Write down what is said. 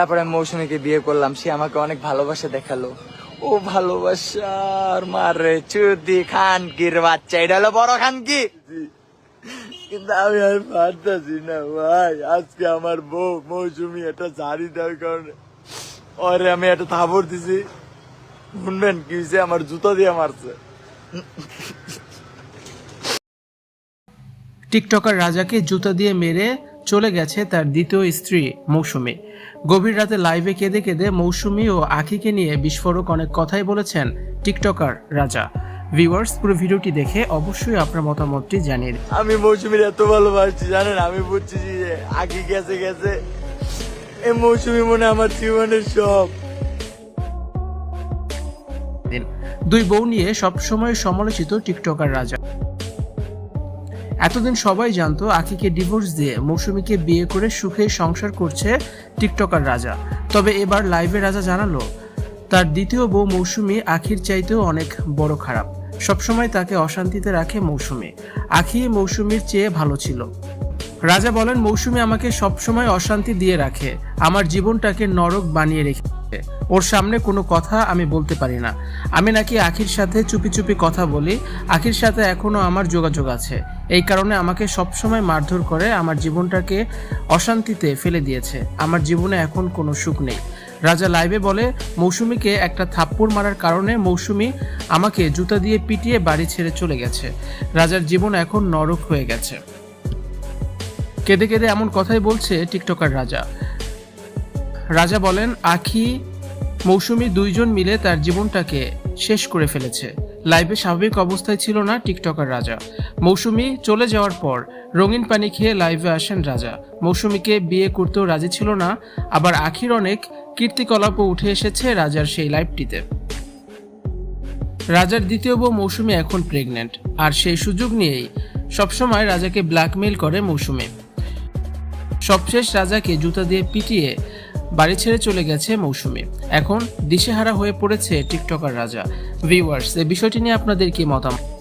তারপরে আমি মৌসুমীকে বিয়ে করলাম সে আমাকে অনেক ভালোবাসা দেখাল। ও ভালোবাসার মারে চুদি খান কির বাচ্চা এটা হলো বড় খান কি? কিন্তু আমি আর পারতাছি না ভাই। আজকে আমার বউ মৌসুমি একটা ঝাড়ি দেওয়ার কারণে। ওরে আমি একটা থাবর দিছি। শুনবেন কি হয়েছে আমার জুতো দিয়ে মারছে। টিকটকার রাজাকে জুতা দিয়ে মেরে চলে গেছে তার দ্বিতীয় স্ত্রী মৌসুমী। গভীর রাতে লাইভে কেঁদে কেঁদে মৌসুমী ও আখিকে নিয়ে বিস্ফোরক অনেক কথাই বলেছেন টিকটকার রাজা। ভিউয়ার্স পুরো ভিডিওটি দেখে অবশ্যই আপনার মতামতটি জানিয়ে দিন। আমি মৌসুমীর এত ভালোবাসছি জানেন? আমি বুঝছি যে আগে গেছে গেছে। এই মৌসুমী মনে আমার জীবনের সব। দিন দুই বউ নিয়ে সবসময় সমালোচিত টিকটকার রাজা। এতদিন সবাই জানতো আখিকে ডিভোর্স দিয়ে মৌসুমীকে বিয়ে করে সুখে সংসার করছে টিকটকার রাজা। তবে এবার লাইভে রাজা জানালো, তার দ্বিতীয় বউ মৌসুমী আখির চাইতেও অনেক বড় খারাপ। সবসময় তাকে অশান্তিতে রাখে মৌসুমী। আখি মৌসুমীর চেয়ে ভালো ছিল। রাজা বলেন, মৌসুমী আমাকে সবসময় অশান্তি দিয়ে রাখে। আমার জীবনটাকে নরক বানিয়ে রেখেছে ওর সামনে কোনো কথা আমি বলতে পারি না। আমি নাকি আখির সাথে চুপি চুপি কথা বলি। আখির সাথে এখনও আমার যোগাযোগ আছে। এই কারণে আমাকে সবসময় মারধর করে আমার জীবনটাকে অশান্তিতে ফেলে দিয়েছে। আমার জীবনে এখন কোনো সুখ নেই। রাজা লাইভে বলে, মৌসুমীকে একটা থাপ্পড় মারার কারণে মৌসুমী আমাকে জুতা দিয়ে পিটিয়ে বাড়ি ছেড়ে চলে গেছে। রাজার জীবন এখন নরক হয়ে গেছে। কেঁদে কেঁদে এমন কথাই বলছে টিকটকার রাজা। রাজা বলেন, আখি মৌসুমী দুইজন মিলে তার জীবনটাকে শেষ করে ফেলেছে। লাইভে স্বাভাবিক অবস্থায় ছিল না টিকটকার রাজা। মৌসুমী চলে যাওয়ার পর রঙিন পানি খেয়ে লাইভে আসেন রাজা। মৌসুমীকে বিয়ে করতেও রাজি ছিল না, আবার আখির অনেক কীর্তিকলাপও উঠে এসেছে রাজার সেই লাইভটিতে। রাজার দ্বিতীয় বউ মৌসুমী এখন প্রেগনেন্ট আর সেই সুযোগ নিয়েই সবসময় রাজাকে ব্ল্যাকমেইল করে মৌসুমী। সবশেষ রাজাকে জুতা দিয়ে পিটিয়ে বাড়ি ছেড়ে চলে গেছে মৌসুমি। এখন দিশেহারা হয়ে পড়েছে টিকটকার রাজা। ভিউয়ার্স এই বিষয়টি নিয়ে আপনাদের কি মতামত?